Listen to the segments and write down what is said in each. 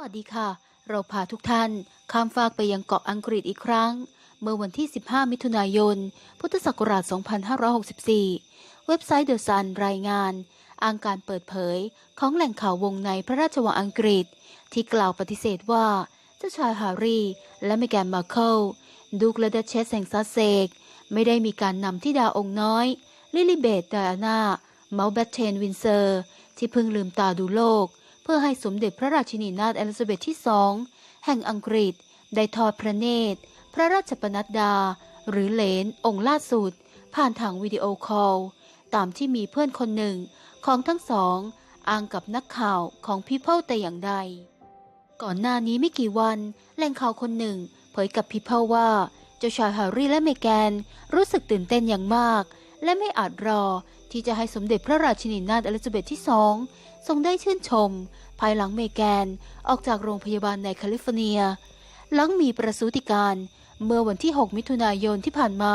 วัสดีค่ะ เราพาทุกท่านข้ามฟากไปยังเกาะอังกฤษอีกครั้ง เมื่อวันที่ 15 มิถุนายน พุทธศักราช 2564 เว็บไซต์เดอะซันรายงาน อ้างการเปิดเผยของแหล่งข่าววงในพระราชวังอังกฤษ ที่กล่าวปฏิเสธว่า เจ้าชายฮร์รีและเมแกนมาร์เคิลดูกและดัชเชสแห่งซัสเซก ไม่ได้มีการนำที่ดาองค์น้อย ลิลิเบตไดอาน่าเมาส์แบทเทนวินเซอร์ ที่เพิ่งลืมตาดูโลก เพื่อให้สมเด็จพระราชินีนาถเอลิซาเบธที่สองแห่งอังกฤษ ได้ทอดพระเนตร พระราชปนัดดา หรือเลนองค์ล่าสุด ผ่านทางวิดีโอคอล ตามที่มีเพื่อนคนหนึ่งของทั้งสองอ้างกับนักข่าวของ People แต่อย่างใด ก่อนหน้านี้ไม่กี่วันแหล่งข่าวคนหนึ่ง เผยกับ People ว่าเจ้าชายแฮร์รี่และเมแกนรู้สึกตื่นเต้นอย่างมาก และไม่อาจรอ ที่จะให้สมเด็จพระราชินีนาถอลิซาเบธที่สองทรงได้ชื่นชม ภายหลังเมแกนออกจากโรงพยาบาลในแคลิฟอร์เนีย หลังมีประสูติการเมื่อวันที่ 6 มิถุนายนที่ผ่านมา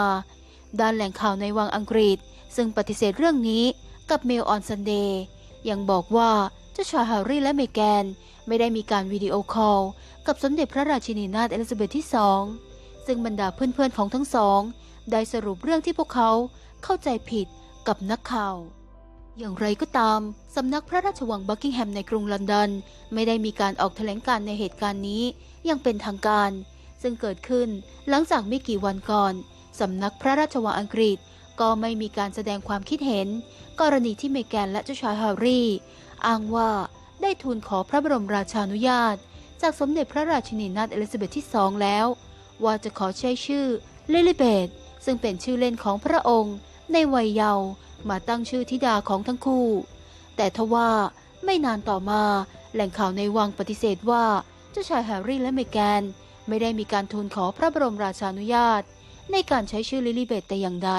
ด้านแหล่งข่าวในวังอังกฤษ ซึ่งปฏิเสธเรื่องนี้กับเมลออนซันเดย์ยังบอกว่าเจ้าชายแฮร์รี่และเมแกน ไม่ได้มีการวิดีโอคอล กับสมเด็จพระราชินีนาถเอลิซาเบธที่สองซึ่งบรรดาเพื่อนๆของทั้งสอง ได้สรุปเรื่องที่พวกเขาเข้าใจผิด กับนักข่าว อย่างไรก็ตาม สำนักพระราชวังบักกิงแฮมในกรุงลอนดอน ไม่ได้มีการออกแถลงการณ์ในเหตุการณ์นี้อยังเป็นทางการ ซึ่งเกิดขึ้นหลังจากไม่กี่วันก่อน สำนักพระราชวังอังกฤษก็ไม่มีการแสดงความคิดเห็น กรณีที่เมแกนและเจ้าชายแฮร์รี่ อ้างว่าได้ทูลขอพระบรมราชานุญาต จากสมเด็จพระราชินีนาถเอลิซาเบธที่สองแล้ว ว่าจะขอใช้ชื่อลิลิเบธซึ่งเป็นชื่อเล่นของพระองค์ ในวัยเยาว์มาตั้งชื่อธิดาของทั้งคู่ แต่ทว่าไม่นานต่อมาแหล่งข่าวในวังปฏิเสธว่าเจ้าชายแฮร์รี่และเมแกน ไม่ได้มีการทูลขอพระบรมราชานุญาต ในการใช้ชื่อลิลิเบธแต่อย่างใด